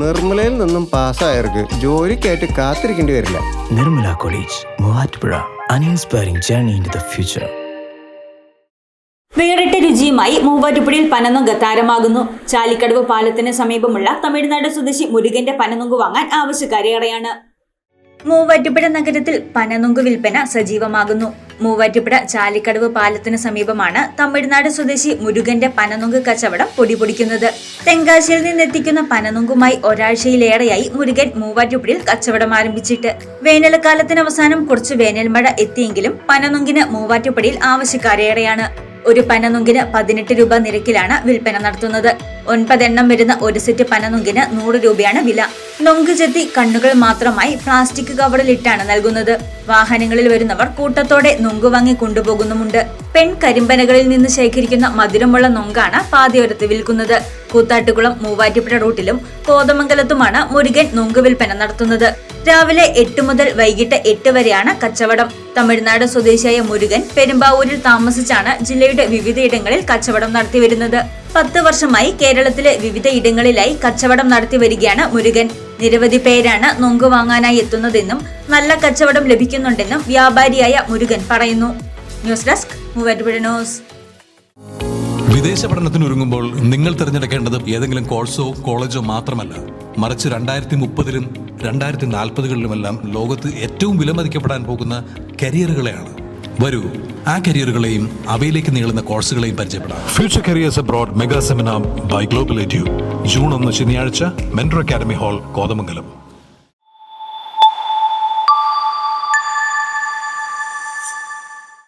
നിർമ്മലയിൽ നിന്നും പാസ്സായവർക്ക് ജോലിക്കായിട്ട് കാത്തിരിക്കേണ്ടി വരില്ല. Nirmala college Muvattupuzha. Uninspiring journey in the future വേറിട്ട രുചിയുമായി മൂവാറ്റുപുഴയിൽ പനനുങ്ക താരമാകുന്നു. ചാലിക്കടവ് പാലത്തിന് സമീപമുള്ള തമിഴ്നാട് സ്വദേശി മുരുകന്റെ പനനുങ്ക് വാങ്ങാൻ ആവശ്യക്കാരേറെയാണ് മൂവാറ്റുപുഴ നഗരത്തിൽ പനനുങ്ക് വിൽപ്പന സജീവമാകുന്നു. മൂവാറ്റുപുഴ ചാലിക്കടവ് പാലത്തിന് സമീപമാണ് തമിഴ്നാട് സ്വദേശി മുരുകന്റെ പനനുങ്ക് കച്ചവടം പൊടിപൊടിക്കുന്നത്. തെങ്കാശിയിൽ നിന്നെത്തിക്കുന്ന പനനുങ്കുമായി ഒരാഴ്ചയിലേറെയായി മുരുകൻ മൂവാറ്റുപുഴയിൽ കച്ചവടം ആരംഭിച്ചിട്ട്. വേനൽക്കാലത്തിന് അവസാനം കുറച്ച് വേനൽമഴ എത്തിയെങ്കിലും പനനുങ്കിന് മൂവാറ്റുപുഴയിൽ ആവശ്യക്കാരേറെയാണ്. ഒരു പനനുങ്കിന് പതിനെട്ട് രൂപ നിരക്കിലാണ് വിൽപ്പന നടത്തുന്നത്. ഒൻപതെണ്ണം വരുന്ന ഒരു സെറ്റ് പനനുങ്കിന് നൂറ് രൂപയാണ് വില. നൊങ്ക് ചെത്തി കണ്ണുകൾ മാത്രമായി പ്ലാസ്റ്റിക് കവറിലിട്ടാണ് നൽകുന്നത്. വാഹനങ്ങളിൽ വരുന്നവർ കൂട്ടത്തോടെ നൊങ്ക് വാങ്ങി കൊണ്ടുപോകുന്നുമുണ്ട്. പെൺ കരിമ്പനകളിൽ നിന്ന് ശേഖരിക്കുന്ന മധുരമുള്ള നൊങ്കാണ് പാതയോരത്ത് വിൽക്കുന്നത്. കൂത്താട്ടുകുളം മൂവാറ്റുപുഴ റൂട്ടിലും കോതമംഗലത്തുമാണ് മുരുകൻ നൊങ്ക് വിൽപ്പന നടത്തുന്നത്. രാവിലെ എട്ട് മുതൽ വൈകിട്ട് എട്ട് വരെയാണ് കച്ചവടം. തമിഴ്നാട് സ്വദേശിയായ മുരുകൻ പെരുമ്പാവൂരിൽ താമസിച്ചാണ് ജില്ലയുടെ വിവിധയിടങ്ങളിൽ കച്ചവടം നടത്തിവരുന്നത്. പത്ത് വർഷമായി കേരളത്തിലെ വിവിധ ഇടങ്ങളിലായി കച്ചവടം നടത്തിവരികയാണ് മുരുകൻ. നിരവധി പേരാണ് നൊങ്ക് വാങ്ങാനായി എത്തുന്നതെന്നും നല്ല കച്ചവടം ലഭിക്കുന്നുണ്ടെന്നും വ്യാപാരിയായ മുരുകൻ പറയുന്നു. News desk Muvattupuzha news. വിദേശ പഠനത്തിനൊരുങ്ങുമ്പോൾ നിങ്ങൾ തിരഞ്ഞെടുക്കേണ്ടത് ഏതെങ്കിലും കോഴ്സോ കോളേജോ മാത്രമല്ല. മറിച്ച് രണ്ടായിരത്തി മുപ്പതിലും രണ്ടായിരത്തി നാൽപ്പതുകളിലുമെല്ലാം ലോകത്ത് ഏറ്റവും വിലമതിക്കപ്പെടാൻ പോകുന്ന കരിയറുകളെയാണ്. വരൂ ആ കരിയറുകളെയും അവയിലേക്ക് നീളുന്ന കോഴ്സുകളെയും പരിചയപ്പെടാം. Future careers abroad mega seminar by global edu June ഒന്ന് ശനിയാഴ്ച മെൻഡർ അക്കാദമി ഹാൾ കോതമംഗലം.